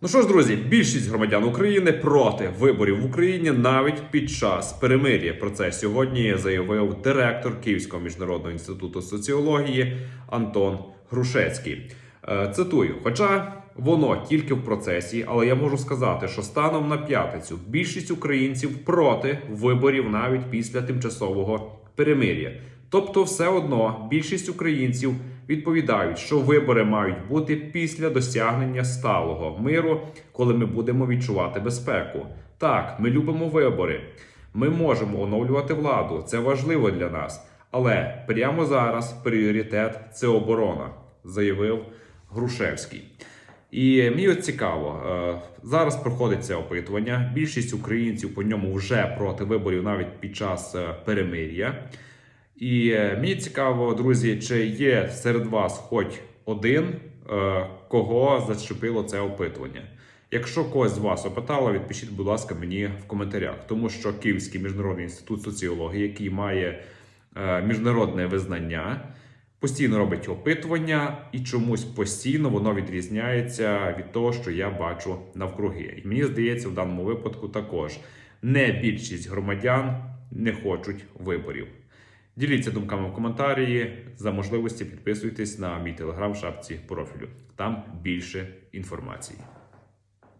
Ну що ж, друзі, більшість громадян України проти виборів в Україні навіть під час перемир'я. Про це сьогодні заявив директор Київського міжнародного інституту соціології Антон Грушецький. Е, Цитую: хоча воно тільки в процесі, але я можу сказати, що станом на п'ятницю більшість українців проти виборів навіть після тимчасового перемир'я. Тобто, все одно більшість українців відповідають, що вибори мають бути після досягнення сталого миру, коли ми будемо відчувати безпеку. Так, ми любимо вибори. Ми можемо оновлювати владу. Це важливо для нас. Але прямо зараз пріоритет це оборона, заявив Грушевський. І мені цікаво, е, зараз проходить це опитування. Більшість українців по ньому вже проти виборів навіть під час е, перемир'я. І е, мені цікаво, друзі, чи є серед вас хоч один, е, кого зачепило це опитування. Якщо когось з вас опитало, відпишіть, будь ласка, мені в коментарях, тому що Київський міжнародний інститут соціології, який має е, міжнародне визнання, постійно робить опитування, і чомусь постійно воно відрізняється від того, що я бачу навкруги. І мені здається, в даному випадку також не більшість громадян не хочуть виборів. Діліться думками в коментарі. За можливості підписуйтесь на мій телеграм шапці профілю. Там більше інформації.